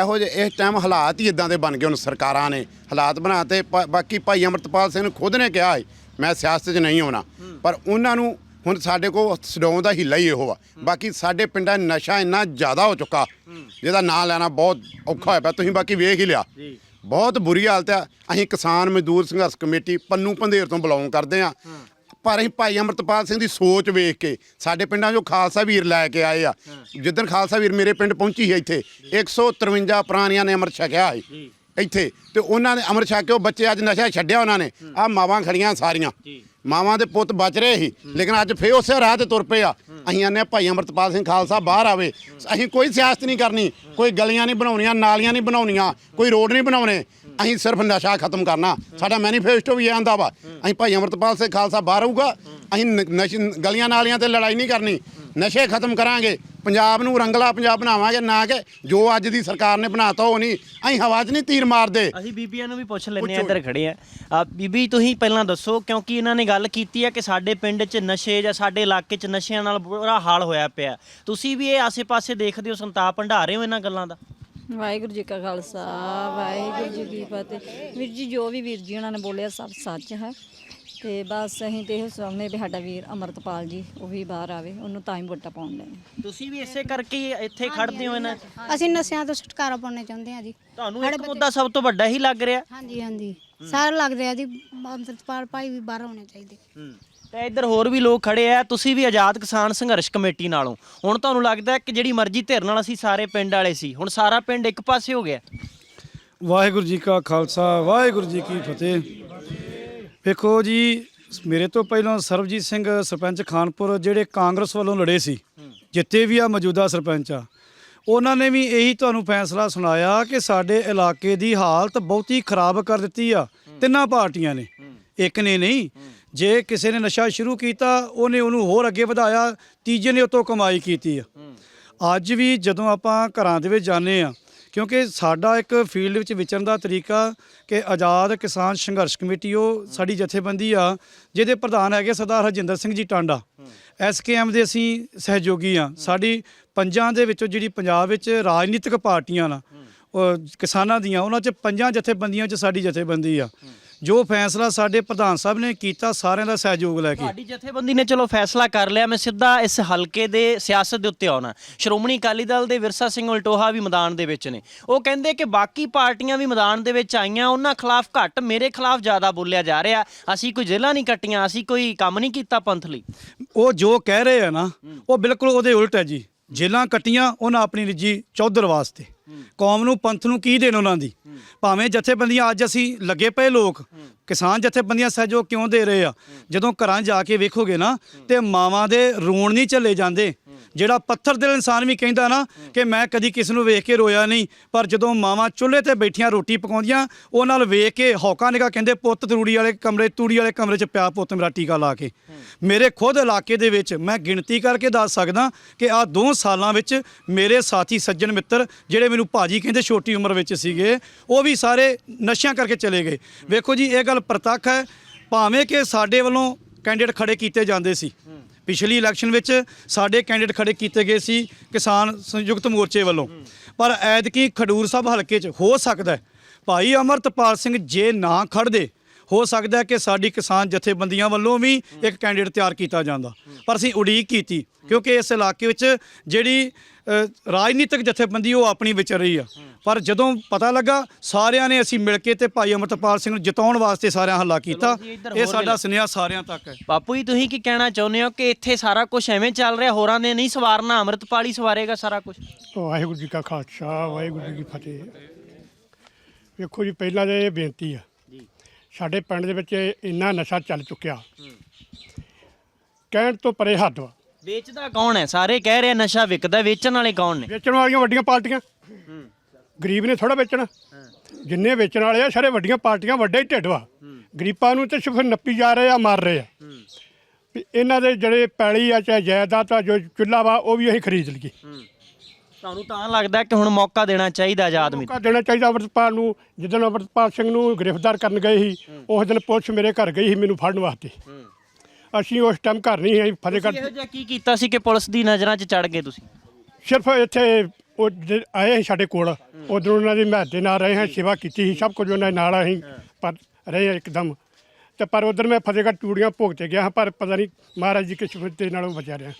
ਇਹੋ ਜਿਹੇ ਇਸ ਟਾਈਮ ਹਾਲਾਤ ਹੀ ਇਦਾਂ ਦੇ ਬਣ ਗਏ ਹੁਣ ਸਰਕਾਰਾਂ ਨੇ। ਹਾਲਾਤ ਬਣਾ ਤੇ ਪ- ਬਾਕੀ ਭਾਈ ਅਮਰਤਪਾਲ ਸਿੰਘ ਨੇ ਖੁਦ ਨੇ ਕਿਹਾ ਹੈ ਮੈਂ ਸਿਆਸਤ 'ਚ ਨਹੀਂ ਆਉਣਾ। ਪਰ ਉਹਨਾਂ ਨੂੰ ਹੁਣ ਸਾਡੇ ਕੋਲ ਛਡਾਉਣ ਦਾ ਹਿੱਲਾ ਹੀ ਇਹੋ ਆ। ਬਾਕੀ ਸਾਡੇ ਪਿੰਡਾਂ ਨਸ਼ਾ ਇੰਨਾ ਜ਼ਿਆਦਾ ਹੋ ਚੁੱਕਾ ਜਿਹਦਾ ਨਾਂ ਲੈਣਾ ਬਹੁਤ ਔਖਾ ਹੋਇਆ ਪਿਆ। ਤੁਸੀਂ ਬਾਕੀ ਵੇਖ ਹੀ ਲਿਆ। ਬਹੁਤ ਬੁਰੀ ਹਾਲਤ ਆ। ਅਸੀਂ ਕਿਸਾਨ ਮਜ਼ਦੂਰ ਸੰਘਰਸ਼ ਕਮੇਟੀ ਪੰਨੂ ਪੰਧੇਰ ਤੋਂ ਬਿਲੋਂਗ ਕਰਦੇ ਆ। ਪਰ ਅਸੀਂ ਭਾਈ ਅਮਰਤਪਾਲ ਸਿੰਘ ਦੀ ਸੋਚ ਵੇਖ ਕੇ ਸਾਡੇ ਪਿੰਡਾਂ 'ਚੋਂ ਖਾਲਸਾ ਵੀਰ ਲੈ ਕੇ ਆਏ ਆ। ਜਿੱਦਣ ਖਾਲਸਾ ਵੀਰ ਮੇਰੇ ਪਿੰਡ ਪਹੁੰਚੀ ਹੈ ਇੱਥੇ 153 ਪ੍ਰਾਣੀਆਂ ਨੇ ਅੰਮ੍ਰਿਤ ਛਕਿਆ ਹੈ ਇੱਥੇ। ਤੇ ਉਹਨਾਂ ਨੇ ਅੰਮ੍ਰਿਤ ਛਕ ਕੇ ਉਹ ਬੱਚੇ ਅੱਜ ਨਸ਼ਾ ਛੱਡਿਆ ਉਹਨਾਂ ਨੇ। ਆ ਮਾਵਾਂ ਖੜੀਆਂ ਸਾਰੀਆਂ। ਮਾਵਾਂ ਦੇ ਪੁੱਤ ਬਚ ਰਹੇ ਸੀ। ਲੇਕਿਨ ਅੱਜ ਫੇਰ ਉਸੇ ਰਾਹ ਤੇ ਤੁਰ ਪਏ ਆ। ਅਸੀਂ ਆਨੇ ਭਾਈ ਅਮਰਤਪਾਲ ਸਿੰਘ ਖਾਲਸਾ ਬਾਹਰ ਆਵੇ। ਅਸੀਂ ਕੋਈ ਸਿਆਸਤ ਨਹੀਂ ਕਰਨੀ। ਕੋਈ ਗਲੀਆਂ ਨਹੀਂ ਬਣਾਉਣੀਆਂ ਨਾਲੀਆਂ ਨਹੀਂ ਬਣਾਉਣੀਆਂ। ਕੋਈ ਰੋਡ ਨਹੀਂ ਬਣਾਉਣੇ। ਅਸੀਂ ਸਿਰਫ ਨਸ਼ਾ ਖਤਮ ਕਰਨਾ। ਸਾਡਾ ਮੈਨੀਫੈਸਟੋ ਵੀ ਆਂਦਾ ਵਾ ਅਸੀਂ ਭਾਈ ਅਮਰਤਪਾਲ ਸਿੰਘ ਖਾਲਸਾ ਬਾਹਰ ਆਊਗਾ ਅਸੀਂ ਨਸ਼ ਗਲੀਆਂ ਨਾਲੀਆਂ ਤੇ ਲੜਾਈ ਨਹੀਂ ਕਰਨੀ। ਨਸ਼ੇ ਖਤਮ ਕਰਾਂਗੇ ਪੰਜਾਬ ਨੂੰ ਰੰਗਲਾ ਪੰਜਾਬ ਬਣਾਵਾਂਗੇ ਨਾ ਕਿ ਜੋ ਅੱਜ ਦੀ ਸਰਕਾਰ ਨੇ ਬਣਾਤਾ ਉਹ ਨਹੀਂ। ਅਸੀਂ ਹਵਾ 'ਚ ਨਹੀਂ ਤੀਰ ਮਾਰਦੇ। ਅਸੀਂ ਬੀਬੀਆਂ ਨੂੰ ਵੀ ਪੁੱਛ ਲੈਂਦੇ ਆ। ਇੱਧਰ ਖੜੇ ਆ। ਬੀਬੀ ਤੁਸੀਂ ਪਹਿਲਾਂ ਦੱਸੋ ਕਿਉਂਕਿ ਇਹਨਾਂ ਨੇ ਗੱਲ ਕੀਤੀ ਹੈ ਕਿ ਸਾਡੇ ਪਿੰਡ 'ਚ ਨਸ਼ੇ ਜਾਂ ਸਾਡੇ ਇਲਾਕੇ 'ਚ ਨਸ਼ਿਆਂ ਨਾਲ ਬੁਰਾ ਹਾਲ ਹੋਇਆ ਪਿਆ। ਤੁਸੀਂ ਵੀ ਇਹ ਆਸੇ-ਪਾਸੇ ਦੇਖਦੇ ਹੋ ਸੰਤਾਪ ਭੰਡਾ ਰਹੇ ਹੋ ਇਹਨਾਂ ਗੱਲਾਂ ਦਾ? ਵਾਹਿਗੁਰੂ ਜੀ ਕਾ ਖਾਲਸਾ ਵਾਹਿਗੁਰੂ ਜੀ ਕੀ ਫਤਿਹ। ਵੀਰ ਜੀ ਜੋ ਵੀ ਵੀਰ ਜੀ ਉਹਨਾਂ ਨੇ ਬੋਲਿਆ ਸਭ ਸੱਚ ਹੈ। ਤੇ ਬਸ ਅਸੀਂ ਤੇ ਇਹ ਚਾਹੁੰਦੇ ਵੀ ਸਾਡਾ ਵੀਰ ਅਮਰਤਪਾਲ ਜੀ ਉਹ ਵੀ ਬਾਹਰ ਆਵੇ ਉਹਨੂੰ ਤਾਂ ਹੀ ਵੋਟਾਂ ਪਾਉਣ ਲੈਣੇ ਤੁਸੀਂ ਵੀ ਇਸੇ ਕਰਕੇ ਹੀ ਇੱਥੇ ਖੜਦੇ ਹੋ ਇਹਨਾਂ? ਅਸੀਂ ਨਸ਼ਿਆਂ ਤੋਂ ਛੁਟਕਾਰਾ ਪਾਉਣਾ ਚਾਹੁੰਦੇ ਹਾਂ ਜੀ। ਤੁਹਾਨੂੰ ਇੱਕ ਮੁੱਦਾ ਸਭ ਤੋਂ ਵੱਡਾ ਹੀ ਲੱਗ ਰਿਹਾ। ਹਾਂਜੀ ਹਾਂਜੀ। ਸਾਰੇ ਲੱਗਦੇ ਆ ਜੀ ਅੰਮ੍ਰਿਤਪਾਲ ਭਾਈ ਵੀ ਬਾਹਰ ਹੋਣੇ ਚਾਹੀਦੇ। ਹੂੰ। ਤੇ ਇੱਧਰ ਹੋਰ ਵੀ ਲੋਕ ਖੜੇ ਆ। ਤੁਸੀਂ ਵੀ ਆਜ਼ਾਦ ਕਿਸਾਨ ਸੰਘਰਸ਼ ਕਮੇਟੀ ਨਾਲੋਂ। ਹੁਣ ਤੁਹਾਨੂੰ ਲੱਗਦਾ ਹੈ ਕਿ ਜਿਹੜੀ ਮਰਜ਼ੀ ਧਿਰ ਨਾਲ ਅਸੀਂ ਸਾਰੇ ਪਿੰਡ ਵਾਲੇ ਸੀ, ਹੁਣ ਸਾਰਾ ਪਿੰਡ ਇੱਕ ਪਾਸੇ ਹੋ ਗਿਆ। ਵਾਹਿਗੁਰੂ ਜੀ ਕਾ ਖਾਲਸਾ, ਵਾਹਿਗੁਰੂ ਜੀ ਕੀ ਫਤਿਹ। ਵੇਖੋ ਜੀ, ਮੇਰੇ ਤੋਂ ਪਹਿਲਾਂ ਸਰਬਜੀਤ ਸਿੰਘ ਸਰਪੰਚ ਖਾਨਪੁਰ, ਜਿਹੜੇ ਕਾਂਗਰਸ ਵੱਲੋਂ ਲੜੇ ਸੀ, ਜਿੱਤੇ ਵੀ ਆ, ਮੌਜੂਦਾ ਸਰਪੰਚ ਆ, ਉਹਨਾਂ ਨੇ ਵੀ ਇਹੀ ਤੁਹਾਨੂੰ ਫੈਸਲਾ ਸੁਣਾਇਆ ਕਿ ਸਾਡੇ ਇਲਾਕੇ ਦੀ ਹਾਲਤ ਬਹੁਤੀ ਖਰਾਬ ਕਰ ਦਿੱਤੀ ਆ। ਤਿੰਨਾਂ ਪਾਰਟੀਆਂ ਨੇ। ਇੱਕ ਨੇ ਨਹੀਂ ਜੇ ਕਿਸੇ ਨੇ ਨਸ਼ਾ ਸ਼ੁਰੂ ਕੀਤਾ, ਉਹਨੇ ਉਹਨੂੰ ਹੋਰ ਅੱਗੇ ਵਧਾਇਆ, ਤੀਜੇ ਨੇ ਉਤੋਂ ਕਮਾਈ ਕੀਤੀ ਆ। ਅੱਜ ਵੀ ਜਦੋਂ ਆਪਾਂ ਘਰਾਂ ਦੇ ਵਿੱਚ ਜਾਂਦੇ ਆ, ਕਿਉਂਕਿ ਸਾਡਾ ਇੱਕ ਫੀਲਡ ਵਿੱਚ ਵਿਚਰਨ ਦਾ ਤਰੀਕਾ ਕਿ ਆਜ਼ਾਦ ਕਿਸਾਨ ਸੰਘਰਸ਼ ਕਮੇਟੀ, ਉਹ ਸਾਡੀ ਜਥੇਬੰਦੀ ਆ, ਜਿਹਦੇ ਪ੍ਰਧਾਨ ਹੈਗੇ ਸਰਦਾਰ ਹਰਜਿੰਦਰ ਸਿੰਘ ਜੀ ਟਾਂਡਾ। ਐਸਕੇਐਮ ਦੇ ਅਸੀਂ ਸਹਿਯੋਗੀ ਆ। ਸਾਡੀ ਪੰਜਾਂ ਦੇ ਵਿੱਚੋਂ ਜਿਹੜੀ ਪੰਜਾਬ ਵਿੱਚ ਰਾਜਨੀਤਿਕ ਪਾਰਟੀਆਂ ਨਾ ਕਿਸਾਨਾਂ ਦੀਆਂ, ਉਹਨਾਂ 'ਚ ਪੰਜਾਂ ਜਥੇਬੰਦੀਆਂ 'ਚ ਸਾਡੀ ਜਥੇਬੰਦੀ ਆ। ਜੋ ਫੈਸਲਾ ਸਾਡੇ ਪ੍ਰਧਾਨ ਸਾਹਿਬ ਨੇ ਕੀਤਾ ਸਾਰਿਆਂ ਦਾ ਸਹਿਯੋਗ ਲੈ ਕੇ। ਤੁਹਾਡੀ ਜਥੇਬੰਦੀ ਨੇ ਚਲੋ ਫੈਸਲਾ ਕਰ ਲਿਆ ਮੈਂ ਸਿੱਧਾ ਇਸ ਹਲਕੇ ਦੇ ਸਿਆਸਤ ਦੇ ਉੱਤੇ ਆਉਣਾ। ਸ਼੍ਰੋਮਣੀ ਅਕਾਲੀ ਦਲ ਦੇ ਵਿਰਸਾ ਸਿੰਘ ਉਲਟੋਹਾ ਵੀ ਮੈਦਾਨ ਦੇ ਵਿੱਚ ਨੇ। ਉਹ ਕਹਿੰਦੇ ਕਿ ਬਾਕੀ ਪਾਰਟੀਆਂ ਵੀ ਮੈਦਾਨ ਦੇ ਵਿੱਚ ਆਈਆਂ ਉਹਨਾਂ ਖਿਲਾਫ ਘੱਟ ਮੇਰੇ ਖਿਲਾਫ ਜ਼ਿਆਦਾ ਬੋਲਿਆ ਜਾ ਰਿਹਾ। ਅਸੀਂ ਕੋਈ ਜੇਲਾਂ ਨਹੀਂ ਕੱਟੀਆਂ ਅਸੀਂ ਕੋਈ ਕੰਮ ਨਹੀਂ ਕੀਤਾ ਪੰਥ ਲਈ। ਉਹ ਜੋ ਕਹਿ ਰਹੇ ਆ ਨਾ ਉਹ ਬਿਲਕੁਲ ਉਹਦੇ ਉਲਟ ਹੈ ਜੀ। ਜੇਲਾਂ ਕੱਟੀਆਂ ਉਹਨਾਂ ਆਪਣੀ ਨਿੱਜੀ ਚੌਧਰ ਵਾਸਤੇ। ਕੌਮ ਨੂੰ, ਪੰਥ ਨੂੰ ਕੀ ਦੇਣ ਉਹਨਾਂ ਦੀ? ਭਾਵੇਂ ਜਥੇਬੰਦੀਆਂ ਅੱਜ ਅਸੀਂ ਲੱਗੇ ਪਏ ਲੋਕ, ਕਿਸਾਨ ਜਥੇਬੰਦੀਆਂ ਸਹਿਯੋਗ ਕਿਉਂ ਦੇ ਰਹੇ ਆ? ਜਦੋਂ ਘਰਾਂ ਜਾ ਕੇ ਵੇਖੋਗੇ ਨਾ, ਤੇ ਮਾਵਾਂ ਦੇ ਰੋਣ ਨਹੀਂ ਚੱਲੇ ਜਾਂਦੇ। ਜਿਹੜਾ ਪੱਥਰ ਦਿਲ ਇਨਸਾਨ ਵੀ ਕਹਿੰਦਾ ਨਾ ਕਿ ਮੈਂ ਕਦੀ ਕਿਸ ਨੂੰ ਵੇਖ ਕੇ ਰੋਇਆ ਨਹੀਂ, ਪਰ ਜਦੋਂ ਮਾਵਾਂ ਚੁੱਲ੍ਹੇ ਤੇ ਬੈਠੀਆਂ ਰੋਟੀ ਪਕਾਉਂਦੀਆਂ, ਉਹ ਨਾਲ ਵੇਖ ਕੇ ਹੌਕਾ ਨਿਕਾ ਕਹਿੰਦੇ, ਪੁੱਤ ਤੂੜੀ ਵਾਲੇ ਕਮਰੇ, ਤੂੜੀ ਵਾਲੇ ਕਮਰੇ 'ਚ ਪਿਆ ਪੁੱਤ ਮੇਰਾ ਟੀਕਾ ਲਾ ਕੇ। ਮੇਰੇ ਖੁਦ ਇਲਾਕੇ ਦੇ ਵਿੱਚ ਮੈਂ ਗਿਣਤੀ ਕਰਕੇ ਦੱਸ ਸਕਦਾ ਕਿ ਆ ਦੋ ਸਾਲਾਂ ਵਿੱਚ ਮੇਰੇ ਸਾਥੀ, ਸੱਜਣ ਮਿੱਤਰ ਜਿਹੜੇ ਮੈਨੂੰ ਭਾਜੀ ਕਹਿੰਦੇ ਛੋਟੀ ਉਮਰ ਵਿੱਚ ਸੀਗੇ, ਉਹ ਵੀ ਸਾਰੇ ਨਸ਼ਿਆਂ ਕਰਕੇ ਚਲੇ ਗਏ। ਵੇਖੋ ਜੀ, ਇਹ ਗੱਲ ਪ੍ਰਤੱਖ ਹੈ। ਭਾਵੇਂ ਕਿ ਸਾਡੇ ਵੱਲੋਂ ਕੈਂਡੀਡੇਟ ਖੜੇ ਕੀਤੇ ਜਾਂਦੇ ਸੀ ਪਿਛਲੀ ਇਲੈਕਸ਼ਨ ਵਿੱਚ ਸਾਡੇ ਕੈਂਡੀਡੇਟ ਖੜੇ ਕੀਤੇ ਗਏ ਸੀ ਕਿਸਾਨ ਸੰਯੁਕਤ ਮੋਰਚੇ ਵੱਲੋਂ। ਪਰ ਐਤਕੀ ਖਡੂਰ ਸਾਹਿਬ ਹਲਕੇ 'ਚ ਹੋ ਸਕਦਾ ਭਾਈ ਅਮਰਤਪਾਲ ਸਿੰਘ ਜੇ ਨਾ ਖੜਦੇ ਹੋ ਸਕਦਾ ਹੈ ਕਿ ਸਾਡੀ ਕਿਸਾਨ ਜਥੇਬੰਦੀਆਂ ਵੱਲੋਂ ਵੀ ਇੱਕ ਕੈਂਡੀਡੇਟ ਤਿਆਰ ਕੀਤਾ ਜਾਂਦਾ। ਪਰ ਅਸੀਂ ਉਡੀਕ ਕੀਤੀ ਕਿਉਂਕਿ ਇਸ ਇਲਾਕੇ ਵਿੱਚ ਜਿਹੜੀ ਰਾਜਨੀਤਿਕ ਜਥੇਬੰਦੀ ਉਹ ਆਪਣੀ ਵਿਚਰ ਰਹੀ ਆ। ਪਰ ਜਦੋਂ ਪਤਾ ਲੱਗਾ ਸਾਰਿਆਂ ਨੇ ਅਸੀਂ ਮਿਲ ਕੇ ਤੇ ਭਾਈ ਅਮਰਤਪਾਲ ਸਿੰਘ ਨੂੰ ਜਿਤਾਉਣ ਵਾਸਤੇ ਸਾਰਿਆਂ ਹੱਲਾ ਕੀਤਾ। ਇਹ ਸਾਡਾ ਸੁਨੇਹਾ ਸਾਰਿਆਂ ਤੱਕ ਹੈ। ਬਾਪੂ ਜੀ ਤੁਸੀਂ ਕੀ ਕਹਿਣਾ ਚਾਹੁੰਦੇ ਹੋ ਕਿ ਇੱਥੇ ਸਾਰਾ ਕੁਝ ਐਵੇਂ ਚੱਲ ਰਿਹਾ? ਹੋਰਾਂ ਨੇ ਨਹੀਂ ਸਵਾਰਨਾ ਅੰਮ੍ਰਿਤਪਾਲ ਹੀ ਸਵਾਰੇਗਾ ਸਾਰਾ ਕੁਝ ਵਾਹਿਗੁਰੂ ਜੀ ਕਾ ਖਾਲਸਾ ਵਾਹਿਗੁਰੂ ਜੀ ਕੀ ਫਤਿਹ। ਵੇਖੋ ਜੀ ਪਹਿਲਾਂ ਤਾਂ ਇਹ ਬੇਨਤੀ ਆ ਸਾਡੇ ਪਿੰਡ ਦੇ ਵਿੱਚ ਇੰਨਾ ਨਸ਼ਾ ਚੱਲ ਚੁੱਕਿਆ। ਕਹਿਣ ਤੋਂ ਪਰੇ ਹੱਦ ਵਾ। ਵੇਚਦਾ ਕੌਣ ਹੈ? ਸਾਰੇ ਕਹਿ ਰਹੇ ਆ ਨਸ਼ਾ ਵਿਕਦਾ ਵੇਚਣ ਵਾਲੇ ਕੌਣ ਨੇ? ਵੇਚਣ ਵਾਲੀਆਂ ਵੱਡੀਆਂ ਪਾਰਟੀਆਂ। ਗਰੀਬ ਨੇ ਥੋੜਾ ਵੇਚਣਾ। ਜਿੰਨੇ ਵੇਚਣ ਵਾਲੇ ਆ ਸਾਰੇ ਵੱਡੀਆਂ ਪਾਰਟੀਆਂ ਵੱਡੇ ਹੀ ਢਿੱਡ ਵਾ। ਗਰੀਬਾਂ ਨੂੰ ਤੇ ਸਿਰਫ ਨੱਪੀ ਜਾ ਰਹੇ ਆ ਮਾਰ ਰਹੇ ਆ। ਵੀ ਇਹਨਾਂ ਦੇ ਜਿਹੜੇ ਪੈਲੀ ਆ ਚਾਹੇ ਜਾਇਦਾਦ ਆ ਜੋ ਚੁੱਲਾ ਵਾ ਉਹ ਵੀ ਅਸੀਂ ਖਰੀਦ ਲਈਏ। ਤੁਹਾਨੂੰ ਤਾਂ ਲੱਗਦਾ ਕਿ ਹੁਣ ਮੌਕਾ ਦੇਣਾ ਚਾਹੀਦਾ ਆਜ਼ਾਦ ਉਮੀਦ ਮੌਕਾ ਦੇਣਾ ਚਾਹੀਦਾ ਅਮਰਤਪਾਲ ਨੂੰ। ਜਿੱਦਣ ਅਮਰਤਪਾਲ ਸਿੰਘ ਨੂੰ ਗ੍ਰਿਫਤਾਰ ਕਰਨ ਗਏ ਸੀ ਉਸ ਦਿਨ ਪੁਲਿਸ ਮੇਰੇ ਘਰ ਗਈ ਸੀ ਮੈਨੂੰ ਫੜਨ ਵਾਸਤੇ। ਅਸੀਂ ਉਸ ਟਾਈਮ ਘਰ ਨਹੀਂ ਤੁਸੀਂ ਫਤਿਹਗੜ੍ਹ ਇਹੋ ਜਿਹਾ ਕੀ ਕੀਤਾ ਸੀ ਕਿ ਪੁਲਿਸ ਦੀ ਨਜ਼ਰਾਂ 'ਚ ਚੜ ਗਏ ਤੁਸੀਂ? ਸਿਰਫ ਇੱਥੇ ਉਹ ਆਏ ਸੀ ਸਾਡੇ ਕੋਲ ਉਦੋਂ ਉਹਨਾਂ ਦੀ ਮਹਿਤ ਦੇ ਨਾਲ ਰਹੇ ਹਾਂ ਸੇਵਾ ਕੀਤੀ ਸੀ ਸਭ ਕੁਝ ਉਹਨਾਂ ਦੇ ਨਾਲ ਅਸੀਂ ਪਰ ਰਹੇ ਹਾਂ ਇੱਕਦਮ। ਤੇ ਪਰ ਉਧਰ ਮੈਂ ਫਤਿਹਗੜ੍ਹ ਚੂੜੀਆਂ ਭੋਗ ਤੇ ਗਿਆ ਹਾਂ, ਪਰ ਪਤਾ ਨਹੀਂ ਮਹਾਰਾਜ ਜੀ ਕਿਸ ਦੇ ਨਾਲ ਬਚਿਆ ਰਿਹਾ।